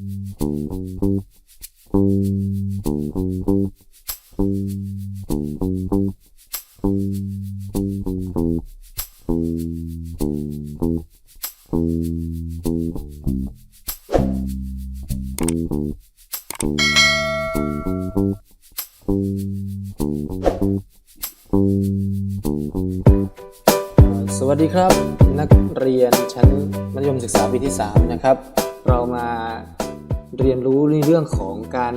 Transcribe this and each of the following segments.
สวัสดีครับนักเรียนชั้นมัธยมศึกษาปีที่ 3 นะครับ เรามา เรียนรู้ในเรื่องของการ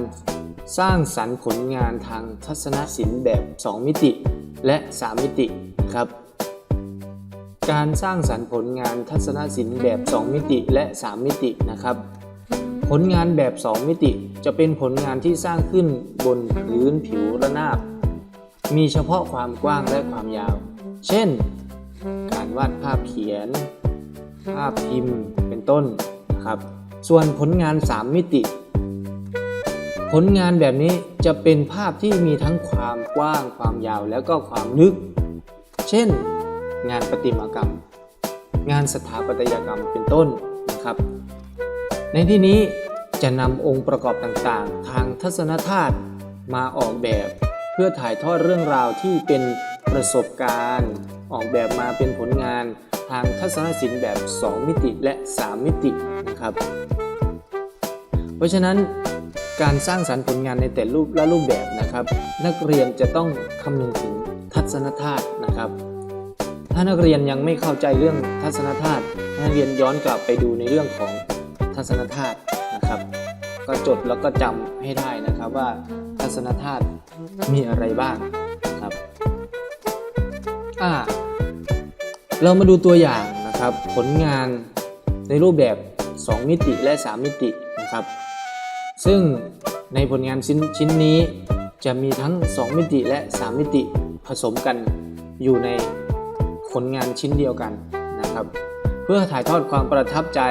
สร้างสรรค์ผลงานทางทัศนศิลป์แบบ 2 มิติ และ 3 มิติครับ การสร้างสรรค์ผลงานทัศนศิลป์แบบ 2 มิติและ 3 มิตินะครับ ผลงานแบบ 2 มิติจะเป็นผลงานที่สร้างขึ้นบนพื้นผิวระนาบ มีเฉพาะความกว้างและความยาว เช่น การวาดภาพเขียน ภาพพิมพ์เป็นต้นนะครับ ส่วนผลงาน 3 มิติ ผลงานแบบนี้จะเป็นภาพที่มีทั้งความกว้าง ความยาวแล้วก็ความลึก เช่น งานประติมากรรม งานสถาปัตยกรรมเป็นต้นนะครับ ในที่นี้จะนำองค์ประกอบต่างๆ ทางทัศนธาตุมาออกแบบ เพื่อถ่ายทอดเรื่องราวที่เป็นประสบการณ์ ออกแบบมาเป็นผลงานางทัศนศิลป์แบบ 2 มิติและ 3 มิตินะครับ เพราะฉะนั้นการสร้างสรรค์ผลงานในแต่รูปและรูปแบบนะครับ นักเรียนจะต้องคำนึงถึงทัศนธาตุนะครับ ถ้านักเรียนยังไม่เข้าใจเรื่องทัศนธาตุนักเรียนย้อนกลับไปดูในเรื่องของทัศนธาตุนะครับ ก็จดแล้วก็จำให้ได้นะครับว่าทัศนธาตุมีอะไรบ้างนะครับอ่า เรามาดูตัวอย่างนะครับ ผลงานในรูปแบบ 2 มิติและ 3 มิตินะครับ ซึ่งในผลงานชิ้นชิ้นนี้จะมีทั้ง 2 มิติและ 3 มิติผสมกันอยู่ในผลงานชิ้นเดียวกันนะครับ เพื่อถ่ายทอดความประทับใจ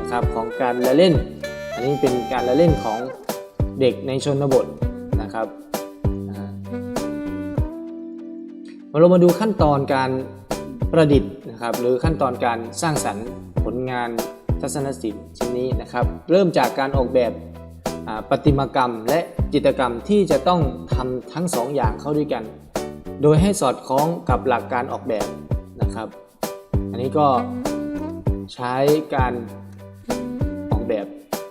นะครับของการละเล่น อันนี้เป็นการละเล่นของเด็กในชนบทนะครับอ่าเรามาดูขั้นตอนการ ประดิษฐ์นะครับหรือขั้นตอนการสร้างสรรค์ผลงานทัศนศิลป์ชิ้นนี้นะครับ เริ่มจากการออกแบบประติมากรรมและจิตรกรรมที่จะต้องทำทั้งสองอย่างเข้าด้วยกัน โดยให้สอดคล้องกับหลักการออกแบบนะครับ อันนี้ก็ใช้การออกแบบ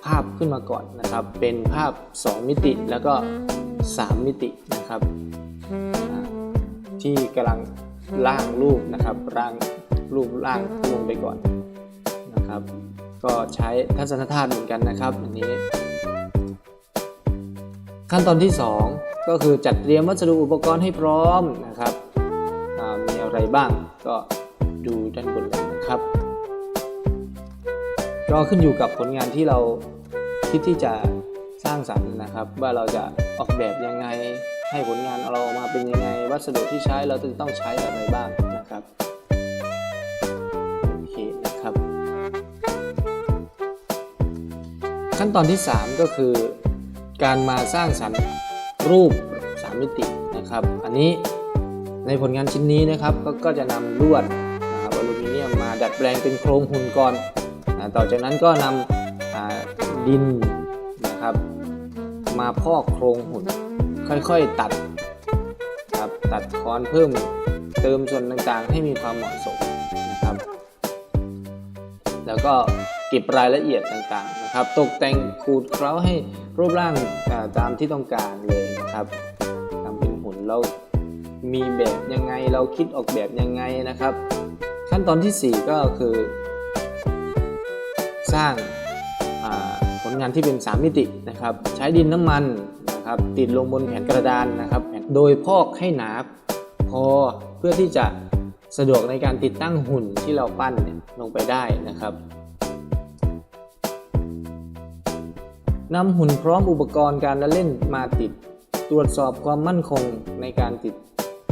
ภาพขึ้นมาก่อนนะครับ เป็นภาพ 2 มิติแล้วก็ 3 มิตินะครับที่กำลัง ร่างรูปนะครับร่างรูปร่างลงไปก่อนนะครับ ก็ใช้ทัศนธาตุเหมือนกันนะครับอันนี้ ขั้นตอนที่ 2 ก็คือจัดเตรียมวัสดุอุปกรณ์ให้พร้อมนะครับมีอะไรบ้างก็ดูด้านบนเลยนะครับ ก็ขึ้นอยู่กับผลงานที่เราคิดที่จะสร้างสรรค์นะครับ ว่าเราจะออกแบบยังไง ให้ผลงานเราออกมาเป็นยังไง วัสดุที่ใช้เราจะต้องใช้อะไรบ้างนะครับโอเคนะครับ ขั้นตอนที่ 3 ก็คือ การมาสร้างสรรค์รูป 3 มิตินะครับ อันนี้ในผลงานชิ้นนี้นะครับก็ก็จะนำลวดนะครับอลูมิเนียมมาดัดแปลงเป็นโครงหุ่นก่อนนะต่อจากนั้นก็นำดินนะครับ มาพอกโครงหุ่น ค่อยๆตัดครับตัดคอนเพิ่มเติมส่วนต่างๆ ให้มีความเหมาะสมนะครับ แล้วก็เก็บรายละเอียดต่างๆนะครับ ตกแต่งขูดเคล้าให้รูปร่างตามที่ต้องการเลยนะครับทำเป็นหุ่นเรามีแบบยังไงเราคิดออกแบบยังไงนะครับ ขั้นตอนทีสี่4 ก็คือ สร้างผลงานที่เป็น 3 มิตินะครับ ใช้ดินน้ำมัน นะครับติดลงบนแผ่นกระดานนะครับ โดยพอกให้หนาพอเพื่อที่จะสะดวกในการติดตั้งหุ่นที่เราปั้นลงไปได้นะครับนำหุ่นพร้อมอุปกรณ์การละเล่นมาติด ตรวจสอบความมั่นคงในการติด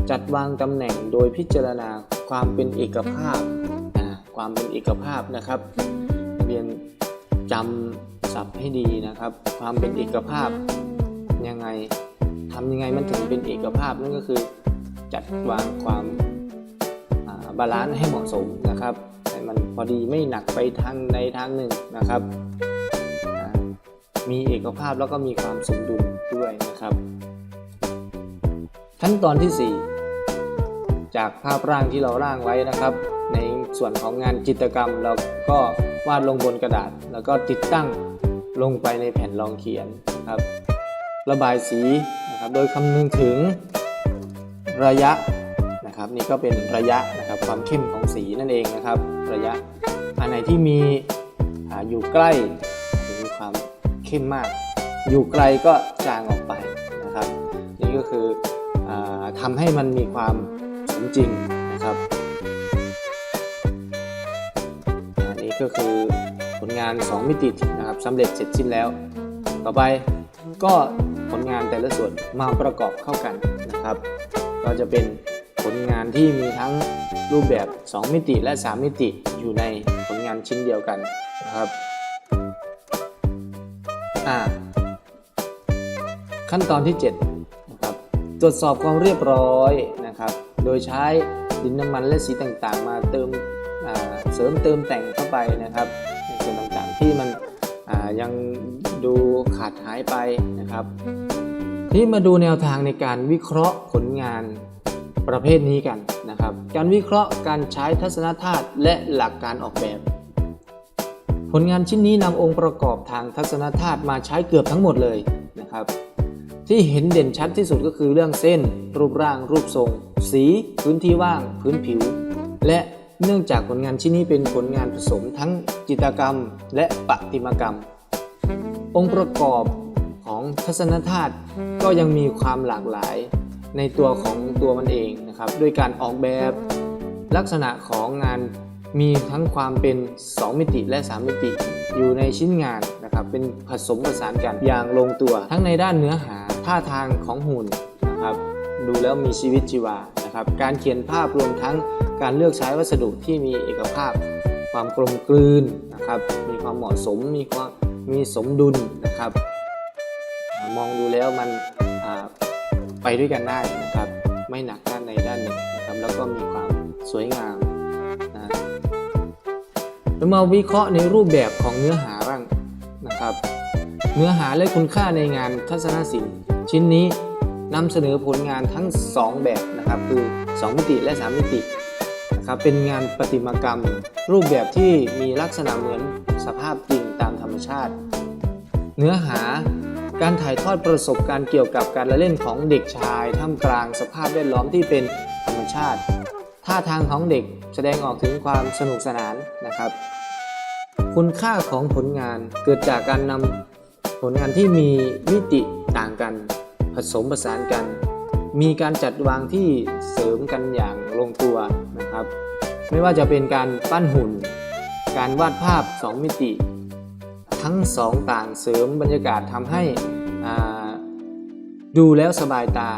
จัดวางตำแหน่งโดยพิจารณาความเป็นเอกภาพ ความเป็นเอกภาพนะครับ เรียนจำศัพท์ให้ดีนะครับ ความเป็นเอกภาพ ยังไงทำยังไงมันถึงเป็นเอกภาพนั่นก็คือจัดวางความาบาลานซ์ให้เหมาะสมนะครับให้มันพอดีไม่หนักไปทางใดทางหนึ่งนะครับ มีเอกภาพแล้วก็มีความสมดุลด้วยนะครับ ขั้นตอนที่ 4 จากภาพร่างที่เราร่างไว้นะครับ ในส่วนของงานจิตรกรรมเราก็วาดลงบนกระดาษ แล้วก็ติดตั้งลงไปในแผ่นรองเขียนนะครับ ระบายสีนะครับโดยคำนึงถึงระยะนะครับนี่ก็เป็นระยะนะครับความเข้มของสีนั่นเองนะครับ ระยะอันไหนที่มีอยู่ใกล้มีความเข้มมาก อยู่ไกลก็จางออกไปนะครับ นี่ก็คืออทำให้มันมีความสมจริงนะครับอันนี้ก็คือผลงาน 2 มิตินะครับสำเร็จเสร็จสิ้นแล้ว ต่อไปก็ งานแต่ละส่วนมาประกอบเข้ากันนะครับ ก็จะเป็นผลงานที่มีทั้งรูปแบบ 2 มิติและ 3 มิติอยู่ในผลงานชิ้นเดียวกันนะครับอ่าขั้นตอนที่7นะครับตรวจสอบความเรียบร้อยนะครับ โดยใช้ดินน้ำมันและสีต่างๆ มาเติมอ่าเสริมเติมแต่งเข้าไปนะครับในส่วนต่างๆที่มัน ยังดูขาดหายไปนะครับที่มาดูแนวทางในการวิเคราะห์ผลงานประเภทนี้กันนะครับ การวิเคราะห์การใช้ทัศนธาตุและหลักการออกแบบ ผลงานชิ้นนี้นำองค์ประกอบทางทัศนธาตุมาใช้เกือบทั้งหมดเลยนะครับ ที่เห็นเด่นชัดที่สุดก็คือเรื่องเส้น รูปร่าง รูปทรง สี พื้นที่ว่าง พื้นผิว และ เนื่องจากผลงานชิ้นนี้เป็นผลงานผสมทั้งจิตรกรรมและประติมากรรม องค์ประกอบของทัศนธาตุก็ยังมีความหลากหลายในตัวของตัวมันเองนะครับด้วยการออกแบบลักษณะของงานมีทั้งความเป็น 2 มิติและ 3 มิติ อยู่ในชิ้นงานนะครับเป็นผสมผสานกันอย่างลงตัวทั้งในด้านเนื้อหาท่าทางของหุ่นนะครับดูแล้วมีชีวิตชีวานะครับการเขียนภาพรวมทั้ง การเลือกใช้วัสดุที่มีเอกภาพ ความกลมกลืนนะครับ มีความเหมาะสม มีความมีสมดุลนะครับ มองดูแล้วมันไปด้วยกันได้นะครับ ไม่หนักด้านใดด้านหนึ่งนะครับ แล้วก็มีความสวยงามนะเรามาวิเคราะห์ในรูปแบบของเนื้อหาบ้างนะครับ เนื้อหาและคุณค่าในงานทัศนศิลป์ชิ้นนี้นำเสนอผลงานทั้ง 2 แบบนะครับ คือ 2 มิติและ 3 มิติ นะครับเป็นงานประติมากรรม รูปแบบที่มีลักษณะเหมือนสภาพจริงตามธรรมชาติ เนื้อหาการถ่ายทอดประสบการณ์เกี่ยวกับการละเล่นของเด็กชายท่ามกลางสภาพแวดล้อมที่เป็นธรรมชาติ ท่าทางของเด็กแสดงออกถึงความสนุกสนานนะครับ คุณค่าของผลงานเกิดจากการนำผลงานที่มีมิติต่างกัน ผสมผสานกัน มีการจัดวางที่เสริมกันอย่างลงตัว นะครับ ไม่ว่าจะเป็นการปั้นหุ่น การวาดภาพ 2 มิติ ทั้งสองต่างเสริมบรรยากาศทำให้ดูแล้วสบายตา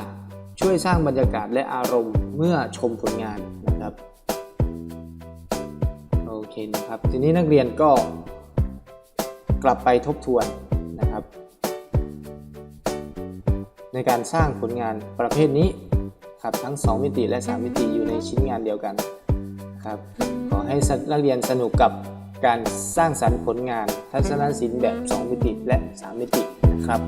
ช่วยสร้างบรรยากาศและอารมณ์เมื่อชมผลงานนะครับโอเคนะครับ ทีนี้นักเรียนก็กลับไปทบทวนนะครับ ในการสร้างผลงานประเภทนี้ ครับทั้ง 2 มิติและ 3 มิติอยู่ในชิ้นงานเดียวกันครับขอให้นักเรียนสนุกกับการสร้างสรรค์ผลงานทัศนศิลป์แบบ 2 มิติและ 3 มิตินะครับ